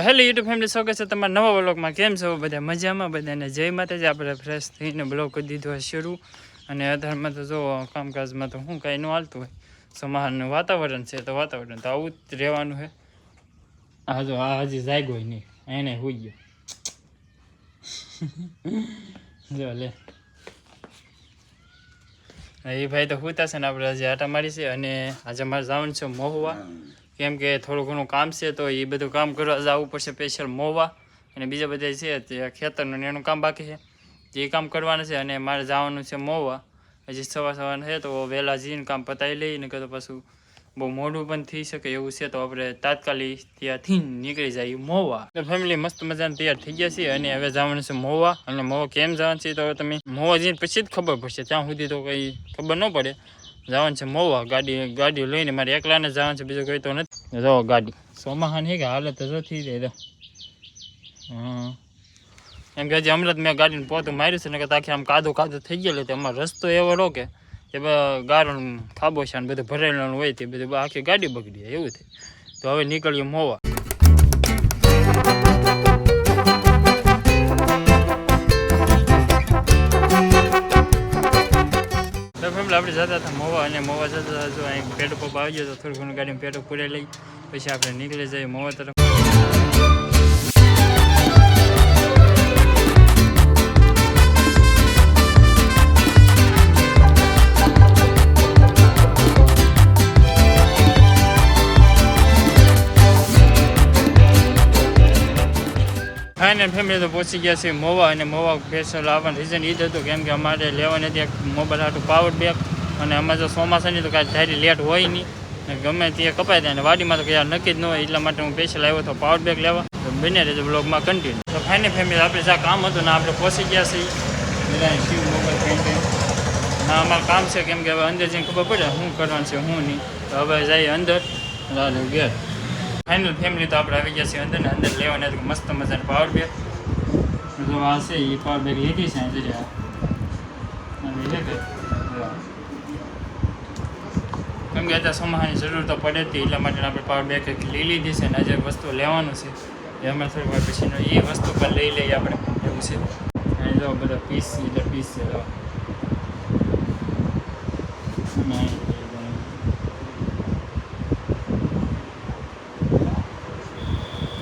Hello YouTube family, સ્વાગત છે તમારા નવા બ્લોગમાં કેમ છો? બધા મજામાં, બધાને જય માતાજી. આપણે ફ્રેશ થઈને બ્લોગ કરી દીધો શરૂ. અને અધારમાં તો જો, કામકાજમાં તો શું કાંઈ ન હાલતું હોય. સમારનું વાતાવરણ છે તો વાતાવરણ તો આવું જ રહેવાનું છે. આ જો, આ હજી જાગ્યો નહીં. એને હોઈ ગયો. જો, લે. એ ભાઈ તો હુતા છે ને, આપણે હજી આટા મારી છે અને આજે મારે જવાનું છે મહુવા. કેમ કે થોડું ઘણું કામ છે, તો એ બધું કામ કરવા જવું પડશે સ્પેશિયલ મોવા. અને બીજા બધા છે, તે ખેતરનું એનું કામ બાકી છે. એ કામ કરવાનું છે, અને મારે જવાનું છે મોવા. હજી સવાર સવાર છે, તો વહેલા જઈને કામ પતાવી લઈને તો પાછું બહુ મોડું પણ થઈ શકે એવું છે, તો આપણે તાત્કાલિક ત્યાંથી નીકળી જાય મોવા. ફેમિલી મસ્ત મજાને તૈયાર થઈ ગયા છે, અને હવે જવાનું છે મોવા. અને મોવા કેમ જવાનું છે, તો તમે મોવા જઈને પછી જ ખબર પડશે. ત્યાં સુધી તો કંઈ ખબર ન પડે. જવાનું છે મોવા, ગાડી ગાડી લઈને મારે એકલાને જવાનું છે, બીજું કંઈ તો નથી. જો ગાડી. સોમાહાન છે કે હાલત જો થઈ જાય તો. હા એમ કે હજી હમણાં જ મેં ગાડીને પોતું માર્યું છે ને કે આખી આમ કાદો કાદો થઈ ગયેલો તો અમારો રસ્તો એવો રહો કે કે ગારણ ખાબોછા ને બધું ભરેલું હોય તે બધું આખી ગાડી બગડી જાય, એવું થાય. તો હવે નીકળીએ મોવા. જતા હતા, મોવા અને મોવા જતા હતા જો અહીં પેટ્રોલ પંપ આવી તો થોડું ઘણું ગાડીમાં પેટ્રોલ પૂરે લઈ, પછી આપણે નીકળી જઈએ મોવા તરફ. ફાઇનલ ફેમિલી તો પહોંચી ગયા છે મોવા અને મોવા સ્પેશિયલ આવવાનું રીઝન એ જ હતું કેમ કે અમારે લેવાની હતી એક મોબાઈલ હાટું પાવર બેગ અને અમે તો ચોમાસાની તો કાંઈ ધારી લેટ હોય નહીં. ગમે તે જાય અને વાડીમાં તો કંઈ નક્કી જ ન હોય, એટલા માટે હું સ્પેશિયલ આવ્યો હતો પાવર બેગ લેવા. તો બને રહેજો બ્લોગમાં કન્ટિન્યુ તો ફાઇનલ ફેમિલી આપણે જ્યાં કામ હતું ને, આપણે પહોંચી ગયા છીએ. શિવ પેન્ટિંગ ના અમારું કામ છે કેમ કે હવે અંદર જઈને ખબર પડે શું કરવાનું છે, શું નહીં. તો હવે જઈએ અંદર. રાધુ ઘેર ફાઇનલ ફેમિલી તો આપણે આવી ગયા છીએ અંદર ને અંદર લેવાના મસ્ત મજાની પાવર બેગ જો આ છે, એ પાવર બેગ લીધી છે અહીં જરી આ. અને એ કે જો. કેમ કે અત્યારે સોમાહાની જરૂર તો પડે હતી એટલા માટે આપણે પાવર બેંક લઈ લીધી છે અને જે વસ્તુ લેવાનું છે. એ અમે થોડી વાર પછીનો એ વસ્તુ પણ લઈ લઈએ આપણે, એવું છે. અહીં જો બધા પીસ એટલે પીસ છે.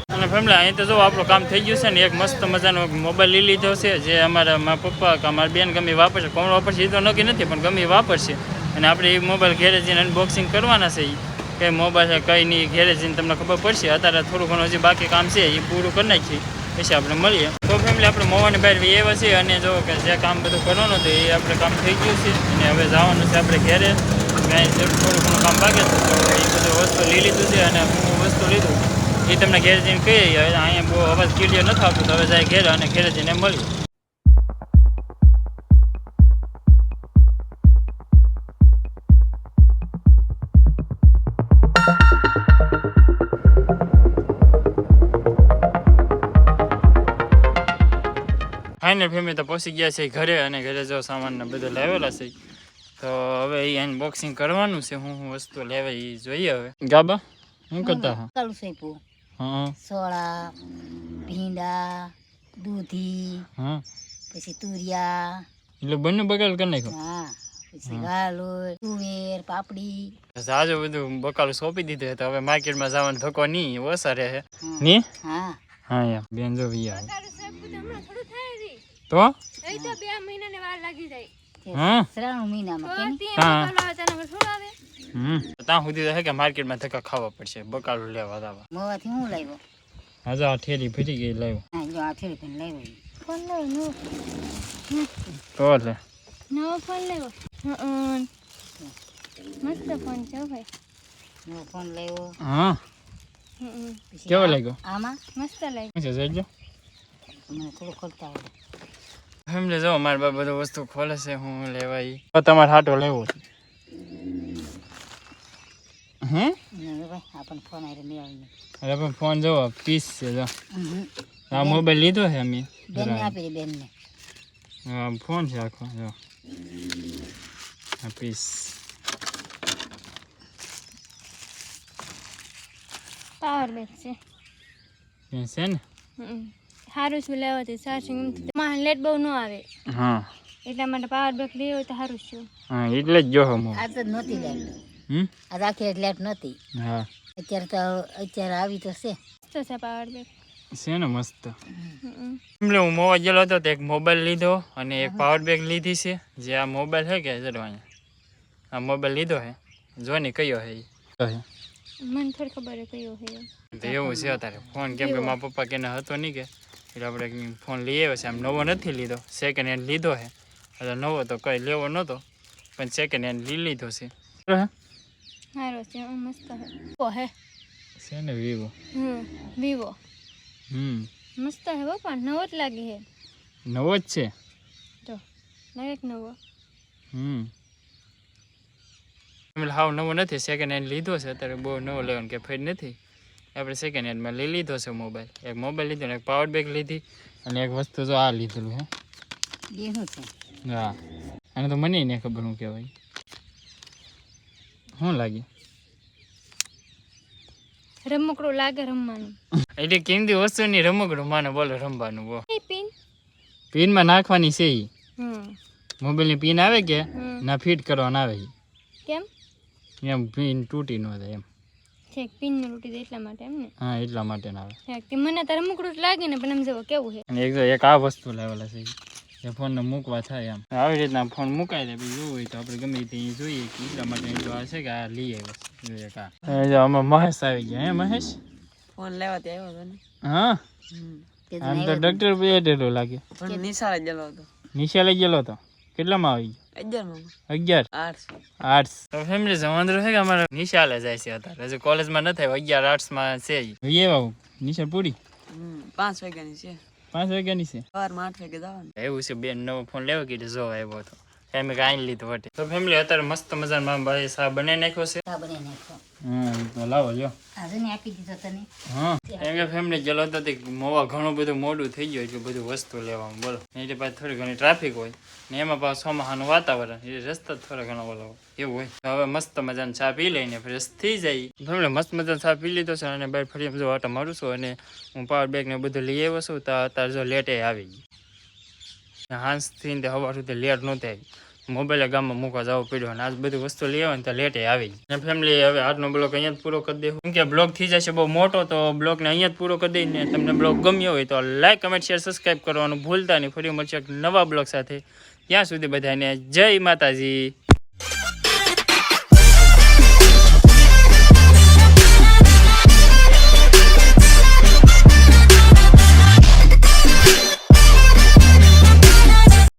અને ફેમિલી, અહીં તો જો આપણું કામ થઈ ગયું છે ને, એક મસ્ત મજાનો મોબાઈલ લઈ લીધો છે, જે અમારા મારા પપ્પા કે અમારા બેન ગમે વાપરશે. કોણ વાપરશે એ તો નક્કી નથી, પણ ગમે વાપરશે. અને આપણે એ મોબાઈલ ઘેરે જઈને અનબોક્સિંગ કરવાના છે. કઈ મોબાઈલ કઈ નહીં, ઘેરે જઈને તમને ખબર પડશે. અત્યારે થોડું ઘણું હજી બાકી કામ છે એ પૂરું કરી નાખીએ. પછી આપણે મળીએ. તો ફેમિલી આપણે મોવાની બહાર એવા છે અને જો કે જે કામ બધું કરવાનું હતું એ આપણે કામ થઈ ગયું છે. અને હવે જવાનું છે આપણે ઘેરે. કાંઈ થોડું ઘણું કામ બાકી હતું તો એ બધું વસ્તુ લઈ લીધું છે અને હું વસ્તુ લીધું. એ તમને ઘેર જઈને કહીએ. અહીંયા બહુ અવાજ ક્લિયર નથી આવતો, તો હવે જાય ઘેર અને ઘેરે જઈને મળીએ. ફાઇનલ ફેમી તો પહોંચી ગયા છે ઘરે અને ઘરે જો સામાન ને બધું લાવેલા છે. તો હવે એ અનબોક્સિંગ કરવાનું છે હું હું વસ્તુ લેવા એ જોઈએ હવે. ગાબા શું કરતા હા? કાળું સેપું હા સોળા ભીંડા દૂધી હા. પછી તુરિયા. એટલે બંને બગાડ કરી નાખ્યો? હા પછી ગાલોય તુવેર પાપડી. જાજો બધું બકાલ સોંપી દીધું તો હવે માર્કેટમાં જવાનો ધક્કો નહીં ઓછા રહે. હા. ની હા. હા યા બેન જો વી આવે તો તે હા શ્રાવણ મહિનામાં કે નહીં? હા. હમ. ત્યાં સુધી તો હે કે માર્કેટમાં ધક્કા ખાવા પડશે બકાલું લેવા દાવા મોવાથી હું લાવ્યો? હા આ ઠેલી ફરી ગઈ લાવ્યો. હા જો આ થેલી પેન લાવ્યો. તો એટલે નવો ફોન લેવો હં. મસ્ત ફોન છે હો ભાઈ. નવો ફોન લાવ્યો. હા. હં. પછી કેવો આ- લાગ્યો? આમાં? મસ્ત લાગે શું છે જોઈજો મને થોડું ખોલતા આવડે. ફેમિલી જો મારા બા બધું વસ્તુ ખોલે છે હું લેવા ઈ. તમારે હાટો લેવો છે. હમ? અરે પણ ફોન જોવો પીસ છે જો. આ મોબાઈલ લીધો છે અમે આ ફોન છે આખો જો. આ પીસ. પાવર બેગ છે. છે ને? હમ. સારું શું લેવા તે ચાર્જિંગમાં લેટ બહુ ન આવે. હા. એટલા માટે પાવર બેક લેવો હોય તો સારું છું. હા એટલે જ જો આ તો નહોતી લેટ. હમ? આ આખી લેટ નહોતી. હા. અત્યારે તો અત્યારે આવી તો છે. તો છે પાવર બેક છે ને મસ્ત. એટલે હું મોવા ગયેલો હતો તો એક મોબાઈલ લીધો અને એક પાવર બેગ લીધી છે. જે આ મોબાઈલ છે કે અહીંયા? આ મોબાઈલ લીધો છે જો ને કયો છે ઈ. મને થોડી ખબર છે કયો છે એવું છે અત્યારે. ફોન કેમ કે મારા પપ્પા કેને હતો નહીં કે. એટલે આપણે ફોન લઈ આવ્યો છે. આમ નવો નથી લીધો. સેકન્ડ હેન્ડ લીધો છે. એટલે નવો તો કંઈ લેવો નહોતો પણ સેકન્ડ હેન્ડ લઈ લીધો છે. સારો છે. મસ્ત હે? છે ને વિવો હમ. વિવો હમ. મસ્ત હે બાપા નવો જ લાગે હે નવો જ છે? તો નવો નવો. હમ. હાવ નવો નથી. સેકન્ડ હેન્ડ લીધો છે. અત્યારે બહુ નવો લેવાનો કે ફેર નથી. આપણે સેકન્ડ હેન્ડમાં લઈ લીધો છે મોબાઈલ એક મોબાઈલ લીધો એક પાવર બેગ લીધી અને એક વસ્તુ તો આ લીધેલું હે. હા. અને તો મને નહીં ખબર હું કહેવાય. શું લાગે? રમકડું લાગે રમવાનું. એટલે કિંમતી વસ્તુની રમકડું? માને બોલો રમવાનું બો પિન. પિન પિનમાં નાખવાની છે ઈ. મોબાઈલની પિન આવે કે? ના ફિટ કરવાના આવે કેમ? એમ પિન તૂટી ન જાય એમ. છે પિન ને લૂટી દે એટલા માટે એમ ને હા એટલા માટે ના આવે. કે મને તારે મુકડું લાગે ને પણ એમ જવો કેવું છે. અને એક તો એક આ વસ્તુ લાવેલા છે એ ફોનને મૂકવા થાય એમ. આવી રીતના ફોન મુકાય દે પછી જોવું હોય તો આપણે ગમે તે જોઈએ કે એટલા માટે જો આ છે કે આ લઈ આવ્યો એક આ. આમાં મહેશ આવી ગયા હે મહેશ? ફોન લેવા તે આવ્યો હતો ને. હા? આમ તો ડોક્ટર બેડેલો લાગે. પણ નિશાળે ગયેલો હતો. નિશાળે ગયેલો તો કેટલામાં આવી અગિયાર? આર્ટ્સ આર્ટ્સ તો ફેમિલી જવાનું છે કે અમારે નિશાળે જાય છે અત્યારે. હજુ કોલેજમાં ન થાય અગિયાર આર્ટ્સમાં છે એ બાબુ નિશાળ પૂરી? પાંચ વાગ્યાની છે. પાંચ વાગ્યાની છે? સવારમાં આઠ વાગે જવાનું. એવું છે બેન નવો ફોન લેવો કીધું જો આવ્યો હતો એમ કાંઈ લીધો વટે. તો ફેમિલી અત્યારે મસ્ત મજાનો મારા ભાઈ સા બને નાખ્યો છે? હા બને નાખ્યો. હમ તો લાવો જો આજે ને આપી દીધો તને. હા. એમ કે ફેમિલી ગયેલો હતો તે મોવા ઘણું બધું મોડું થઈ ગયું એટલે બધું વસ્તુ લેવામાં બોલો. એટલે પાછી થોડી ઘણી ટ્રાફિક હોય ને એમાં પાછું સોમાહાનું વાતાવરણ એટલે રસ્તા થોડા ઘણા બોલો એવું હોય. તો હવે મસ્ત મજાની ચા પી લઈને ફ્રેશ થઈ જાય. ફેમિલી મસ્ત મજાની ચા પી લીધો છે અને બાર ફરી જો આટા મારું છું અને હું પાવર બેગ ને બધું લઈ આવ્યો છું તો અત્યારે જો લેટે આવી ગઈ. હાંસથી તે હવા સુધી લેટ નહોતી આવી મોબાઈલ ગામમાં મૂકવા જવું પડ્યો અને આજ બધી વસ્તુ લઈ આવે ને તો લેટે આવી અને ફેમિલી હવે આજનો બ્લોગ અહીંયા જ પૂરો કરી દઉં કે બ્લોગ થઈ જશે બહુ મોટો, તો બ્લોગને અહીંયા જ પૂરો કરી દઈને તમને બ્લોગ ગમ્યો હોય તો લાઈક કમેન્ટ શેર સબસ્ક્રાઈબ કરવાનું ભૂલતા નહીં. ફરી મળશે નવા બ્લોગ સાથે. ત્યાં સુધી બધાને જય માતાજી.